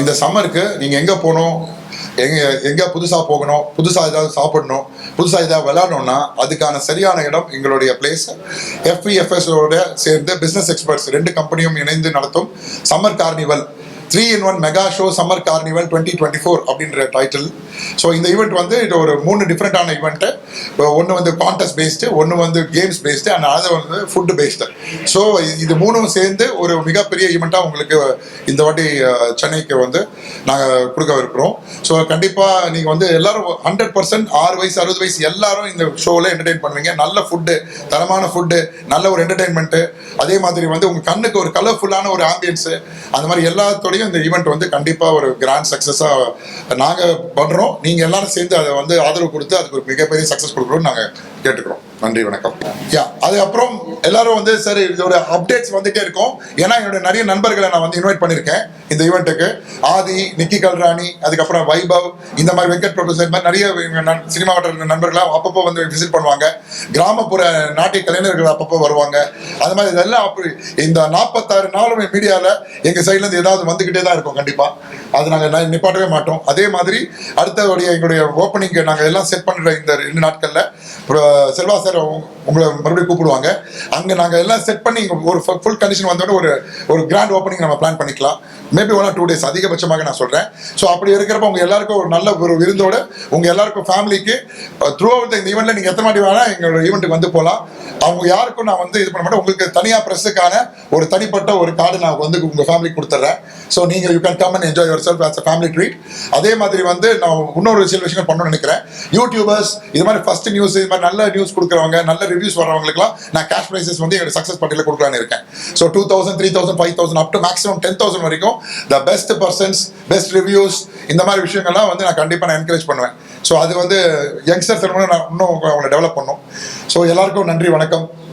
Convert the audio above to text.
இந்த சம்மருக்கு நீங்கள் எங்கே போகணும்? எங்க எங்கே புதுசாக போகணும்? புதுசாக ஏதாவது சாப்பிடணும்? புதுசாக ஏதாவது விளையாடணும்னா அதுக்கான சரியான இடம் எங்களுடைய பிளேஸ் எஃப்இஎஃப்எஸோட சேர்ந்து பிஸ்னஸ் எக்ஸ்பர்ட்ஸ் ரெண்டு கம்பெனியும் இணைந்து நடத்தும் summer carnival three in one mega show summer carnival twenty twenty four அப்படின்ற டைட்டில் ஸோ இந்த ஈவெண்ட் வந்து இது ஒரு மூணு டிஃப்ரெண்ட்டான ஈவெண்ட்டு ஒன்று வந்து கான்டெஸ்ட் பேஸ்டு ஒன்று வந்து கேம்ஸ் பேஸ்டு அண்ட் அது வந்து ஃபுட்டு பேஸ்டு ஸோ இது மூணும் சேர்ந்து ஒரு மிகப்பெரிய ஈவெண்ட்டாக உங்களுக்கு இந்த வாட்டி சென்னைக்கு வந்து நாங்கள் கொடுக்க இருக்கிறோம். ஸோ கண்டிப்பாக நீங்கள் வந்து எல்லாரும் ஹண்ட்ரட் பர்சன்ட் ஆறு வயசு அறுபது வயசு எல்லாரும் இந்த ஷோவில் என்டர்டெயின் பண்ணுவீங்க. நல்ல ஃபுட்டு தரமான ஃபுட்டு நல்ல ஒரு என்டர்டெயின்மெண்ட்டு அதே மாதிரி வந்து உங்கள் கண்ணுக்கு ஒரு கலர்ஃபுல்லான ஒரு ஆம்பியன்ஸு அந்த மாதிரி முன்னாடியும் இந்த ஈவெண்ட் வந்து கண்டிப்பாக ஒரு கிராண்ட் சக்ஸஸாக நாங்கள் பண்ணுறோம் நீங்கள் எல்லாரும் சேர்ந்து அதை வந்து ஆதரவு கொடுத்து அதுக்கு ஒரு மிகப்பெரிய சக்ஸஸ் கொடுக்கணும்னு நாங்கள் கேட்டுக்கிறோம். நன்றி வணக்கம். யா அதுக்கப்புறம் எல்லாரும் வந்து சரி இதோட அப்டேட்ஸ் வந்துட்டே இருக்கும். ஏன்னா என்னோட நிறைய நண்பர்களை நான் வந்து இன்வைட் பண்ணியிருக்கேன் இந்த ஈவெண்ட்டுக்கு ஆதி நிக்கி கல்ராணி அதுக்கப்புறம் வைபவ் இந்த மாதிரி வெங்கட் பிரபு மாதிரி நிறைய சினிமா வட்ட நண்பர்களாக அப்பப்போ வந்து விசிட் பண்ணுவாங்க. கிராமப்புற நாட்டிய கலைஞர்கள் அப்பப்போ வருவாங்க. அது மாதிரி இதெல்லாம் அப்படி இந்த நாற்பத்தாறு நாளும் மீடியாவில் எங்கள் சைட்லேருந்து ஏதாவது வந்துக்கிட்டே தான் இருக்கும் கண்டிப்பாக அது நாங்கள் நிப்பாட்டவே மாட்டோம். அதே மாதிரி அடுத்த எங்களுடைய ஓப்பனிங்க்கு நாங்கள் எல்லாம் செட் பண்ணுற இந்த ரெண்டு நாட்களில் செல்வா சார் உங்களை மறுபடியும் கூப்பிடுவாங்க. அங்கே நாங்கள் எல்லாம் செட் பண்ணி ஒரு ஃபுல் கண்டிஷன் வந்தோடனே ஒரு ஒரு கிராண்ட் ஓப்பனிங் நம்ம பிளான் பண்ணிக்கலாம். மேபி ஒன் டூ டேஸ் அதிகபட்சமாக நான் சொல்கிறேன் ஸோ அப்படி இருக்கிறப்ப உங்கள் எல்லாருக்கும் ஒரு நல்ல ஒரு விருந்தோட உங்கள் எல்லாருக்கும் ஃபேமிலிக்கு த்ரூ அவுட் இந்த ஈவெண்ட்டில் நீங்கள் எத்தனை வாட்டி வேணால் எங்களோட ஈவெண்ட்டுக்கு வந்து போகலாம் அவங்க யாருக்கும் நான் வந்து இது பண்ண மாட்டேன். உங்களுக்கு தனியாக ப்ரெஸ்ஸுக்கான ஒரு தனிப்பட்ட ஒரு கார்டு நான் வந்து உங்கள் ஃபேமிலிக்கு கொடுத்துட்றேன். ஸோ நீங்கள் you can come and enjoy yourself as a family treat அதே மாதிரி வந்து நான் இன்னொரு சில விஷயங்கள் பண்ணணும்னு நினைக்கிறேன். யூடியூபர்ஸ் இது மாதிரி ஃபர்ஸ்ட் நியூஸ் இது மாதிரி நல்ல நியூஸ் கொடுக்குறவங்க நல்ல ரிவ்யூஸ் வரவங்களுக்குலாம் நான் கேஷ் ப்ரைஸஸ் வந்து என்னோட சக்ஸஸ் பட்டியலில் கொடுக்கலான்னு இருக்கேன். So two thousand three thousand five thousand up to maximum ten thousand வரைக்கும் the best persons best reviews இந்த மாதிரி விஷயங்கள்லாம் வந்து நான் கண்டிப்பாக நான் என்கரேஜ் பண்ணுவேன். ஸோ அது வந்து யங்ஸ்டர்ஸ் நான் இன்னும் அவங்களை டெவலப் பண்ணும். ஸோ எல்லாருக்கும் நன்றி வணக்கம்.